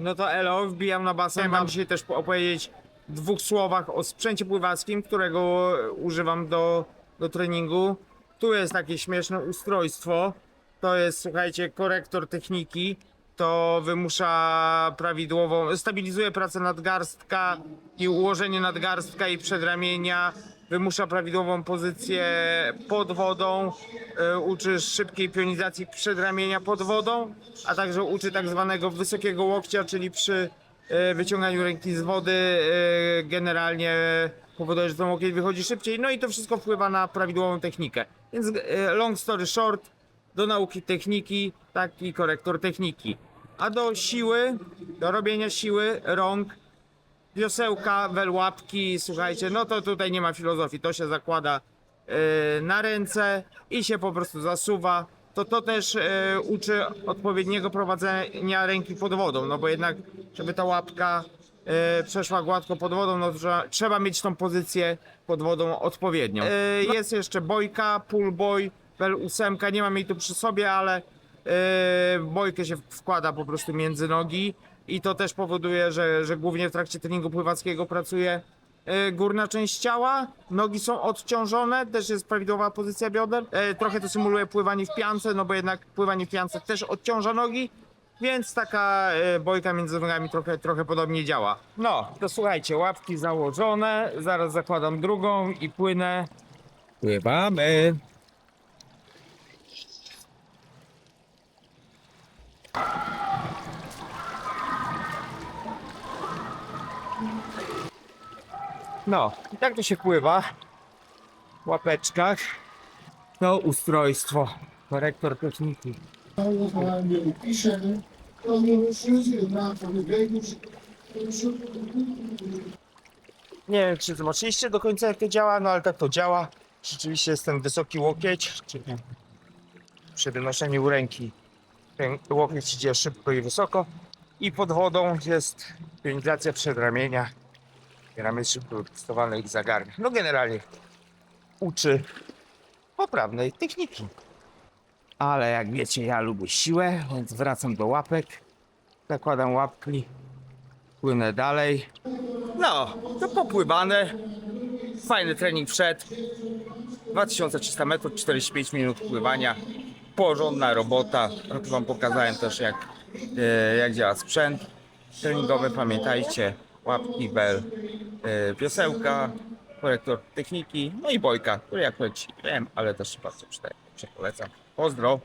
No to elo, wbijam na basen. Wam dzisiaj też opowiedzieć w dwóch słowach o sprzęcie pływackim, którego używam do, do treningu. Tu jest takie śmieszne ustrojstwo. To jest, słuchajcie, korektor techniki. To wymusza prawidłową, stabilizuje pracę nadgarstka i ułożenie nadgarstka i przedramienia. Wymusza prawidłową pozycję pod wodą. e, Uczy szybkiej pionizacji przedramienia pod wodą, a także uczy tak zwanego wysokiego łokcia, czyli przy e, wyciąganiu ręki z wody e, generalnie powoduje, że ten łokieć wychodzi szybciej. No i to wszystko wpływa na prawidłową technikę. Więc long story short, do nauki techniki, taki korektor techniki. A do siły, do robienia siły rąk, wiosełka, welłapki, słuchajcie, no to tutaj nie ma filozofii, to się zakłada e, na ręce i się po prostu zasuwa. To to też e, uczy odpowiedniego prowadzenia ręki pod wodą, no bo jednak, żeby ta łapka e, przeszła gładko pod wodą, no trzeba, trzeba mieć tą pozycję pod wodą odpowiednią. E, jest jeszcze bojka, pull boy, bel ósemka, nie mam jej tu przy sobie, ale bojkę się wkłada po prostu między nogi i to też powoduje, że, że głównie w trakcie treningu pływackiego pracuje e, górna część ciała, nogi są odciążone, też jest prawidłowa pozycja bioder. E, trochę to symuluje pływanie w piance, no bo jednak pływanie w piance też odciąża nogi, więc taka e, bojka między nogami trochę, trochę podobnie działa. No, to słuchajcie, łapki założone, zaraz zakładam drugą i płynę. Pływamy. No, i tak to się pływa. W łapeczkach. To ustrojstwo. Korektor techniki. Nie wiem, czy zobaczyliście do końca jak to działa, no ale tak to działa. Rzeczywiście jest ten wysoki łokieć, czyli przy wynoszeniu ręki ten łokieć idzie szybko i wysoko. I pod wodą jest pionizacja przedramienia. Ramię szybko wyprostowane ich zagarnia. No generalnie uczy poprawnej techniki. Ale jak wiecie, ja lubię siłę, więc wracam do łapek. Zakładam łapki, płynę dalej. No, to popływane. Fajny trening wszedł. 2300 metrów, 45 minut pływania. Porządna robota. Wam pokazałem też jak, e, jak działa sprzęt treningowy. Pamiętajcie, łapki, bel, e, piosełka, korektor techniki, no i bojka, który jak wiem, ale też bardzo przydaje. Polecam. Pozdro.